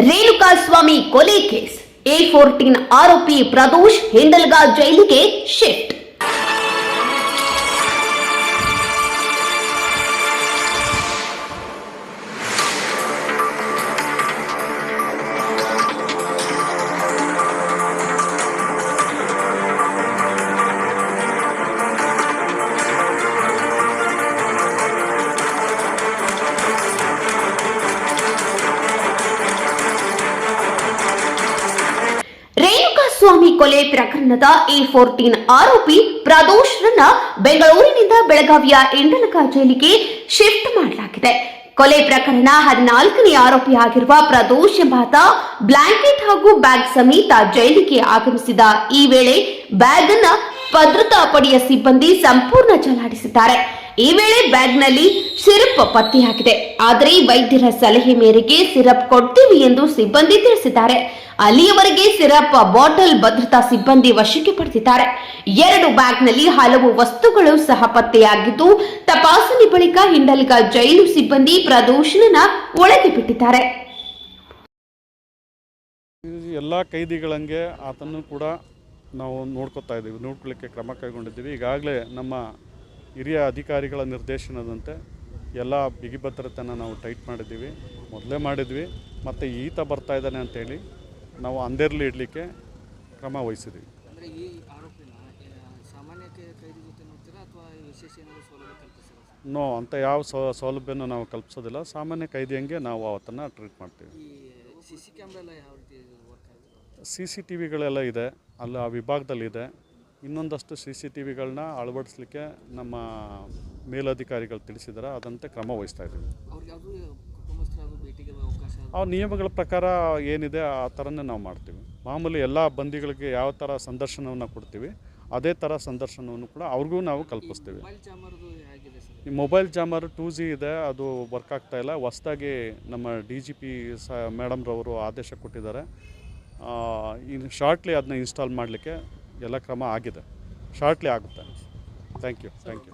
ರೇಣುಕಾ ಸ್ವಾಮಿ ಕೊಲೆ case A fourteen ಆರೋಪಿ ಪ್ರದೋಷ್ ಹಿಂಡಲ್ಗಾ ಜೈಲಿಗೆ ಶಿಫ್ಟ್ ಸ್ವಾಮಿ ಕೊಲೆ ಪ್ರಕರಣದ ಎ ಫೋರ್ಟೀನ್ ಆರೋಪಿ ಪ್ರದೋಷ್ರನ್ನ ಬೆಂಗಳೂರಿನಿಂದ ಬೆಳಗಾವಿಯ ಇಂಡಲಕ ಜೈಲಿಗೆ ಶಿಫ್ಟ್ ಮಾಡಲಾಗಿದೆ. ಕೊಲೆ ಪ್ರಕರಣ ಹದಿನಾಲ್ಕನೇ ಆರೋಪಿ ಆಗಿರುವ ಪ್ರದೋಷ್ ಎಂಬಾತ ಬ್ಲಾಂಕೆಟ್ ಹಾಗೂ ಬ್ಯಾಗ್ ಸಮೇತ ಜೈಲಿಗೆ ಆಗಮಿಸಿದ ಈ ವೇಳೆ ಬ್ಯಾಗ್ ಅನ್ನ ಭದ್ರತಾ ಪಡೆಯ ಸಿಬ್ಬಂದಿ ಸಂಪೂರ್ಣ ಚಲಾಡಿಸಿದ್ದಾರೆ ಈ ವೇಳೆ ಬ್ಯಾಗ್ನಲ್ಲಿ ಸಿರಪ್ ಪತ್ತೆಯಾಗಿದೆ. ಆದರೆ ವೈದ್ಯರ ಸಲಹೆ ಮೇರೆಗೆ ಸಿರಪ್ ಕೊಡ್ತೀವಿ ಎಂದು ಸಿಬ್ಬಂದಿ ತಿಳಿಸಿದ್ದಾರೆ. ಅಲ್ಲಿಯವರೆಗೆ ಸಿರಪ್ ಬಾಟಲ್ ಭದ್ರತಾ ಸಿಬ್ಬಂದಿ ವಶಕ್ಕೆ ಪಡೆದಿದ್ದಾರೆ. ಎರಡು ಬ್ಯಾಗ್ನಲ್ಲಿ ಹಲವು ವಸ್ತುಗಳು ಸಹ ಪತ್ತೆಯಾಗಿದ್ದು, ತಪಾಸಣೆ ಬಳಿಕ ಹಿಂಡಲ್ಗ ಜೈಲು ಸಿಬ್ಬಂದಿ ಪ್ರದೂಷಣನ ಒಳಗೆ ಬಿಟ್ಟಿದ್ದಾರೆ ಎಲ್ಲ ಕೈದಿಗಳಂಗೆ ಆತನು ಕೂಡ ನಾವು ನೋಡ್ಕೊತಾ ಇದ್ದೀವಿ ನೋಡ್ಕೊಳ್ಳಿಕ್ಕೆ ಕ್ರಮ ಕೈಗೊಂಡಿದ್ದೀವಿ. ಈಗಾಗಲೇ ನಮ್ಮ ಹಿರಿಯ ಅಧಿಕಾರಿಗಳ ನಿರ್ದೇಶನದಂತೆ ಎಲ್ಲ ಬಿಗಿ ಭದ್ರತೆಯನ್ನು ನಾವು ಟೈಟ್ ಮಾಡಿದ್ದೀವಿ ಮೊದಲೇ ಮಾಡಿದ್ವಿ ಮತ್ತು ಈತ ಬರ್ತಾ ಇದ್ದಾನೆ ಅಂತೇಳಿ ನಾವು ಅಂದೇರ್ಲಿ ಇಡಲಿಕ್ಕೆ ಕ್ರಮ ವಹಿಸಿದ್ವಿ ನೋ ಅಂತ ಯಾವ ಸೌಲಭ್ಯನೂ ನಾವು ಕಲ್ಪಿಸೋದಿಲ್ಲ. ಸಾಮಾನ್ಯ ಕೈದಿಯಂಗೆ ನಾವು ಅವತ್ತನ್ನು ಟ್ರೀಟ್ ಮಾಡ್ತೀವಿ. ಸಿ ಸಿ ಟಿ ವಿಗಳೆಲ್ಲ ಇದೆ. ಅಲ್ಲಿ ಆ ವಿಭಾಗದಲ್ಲಿದೆ. ಇನ್ನೊಂದಷ್ಟು ಸಿ ಸಿ ಟಿ ವಿಗಳನ್ನ ಅಳವಡಿಸ್ಲಿಕ್ಕೆ ನಮ್ಮ ಮೇಲಧಿಕಾರಿಗಳು ತಿಳಿಸಿದ್ದಾರೆ. ಅದಂತೆ ಕ್ರಮ ವಹಿಸ್ತಾ ಇದ್ದೀವಿ. ಆ ನಿಯಮಗಳ ಪ್ರಕಾರ ಏನಿದೆ ಆ ಥರನೇ ನಾವು ಮಾಡ್ತೀವಿ. ಮಾಮೂಲಿ ಎಲ್ಲ ಬಂದಿಗಳಿಗೆ ಯಾವ ಥರ ಸಂದರ್ಶನವನ್ನು ಕೊಡ್ತೀವಿ ಅದೇ ಥರ ಸಂದರ್ಶನವನ್ನು ಕೂಡ ಅವ್ರಿಗೂ ನಾವು ಕಲ್ಪಿಸ್ತೀವಿ. ಈ ಮೊಬೈಲ್ ಜಾಮರ್ ಟೂ ಜಿ ಇದೆ ಅದು ವರ್ಕ್ ಆಗ್ತಾ ಇಲ್ಲ. ಹೊಸ್ದಾಗಿ ನಮ್ಮ ಡಿ ಜಿ ಪಿ ಸ ಮೇಡಮ್ರವರು ಆದೇಶ ಕೊಟ್ಟಿದ್ದಾರೆ. ಇನ್ನು ಶಾರ್ಟ್ಲಿ ಅದನ್ನ ಇನ್ಸ್ಟಾಲ್ ಮಾಡಲಿಕ್ಕೆ ಎಲ್ಲ ಕ್ರಮ ಆಗಿದೆ. ಶಾರ್ಟ್ಲಿ ಆಗುತ್ತೆ. Thank you thank you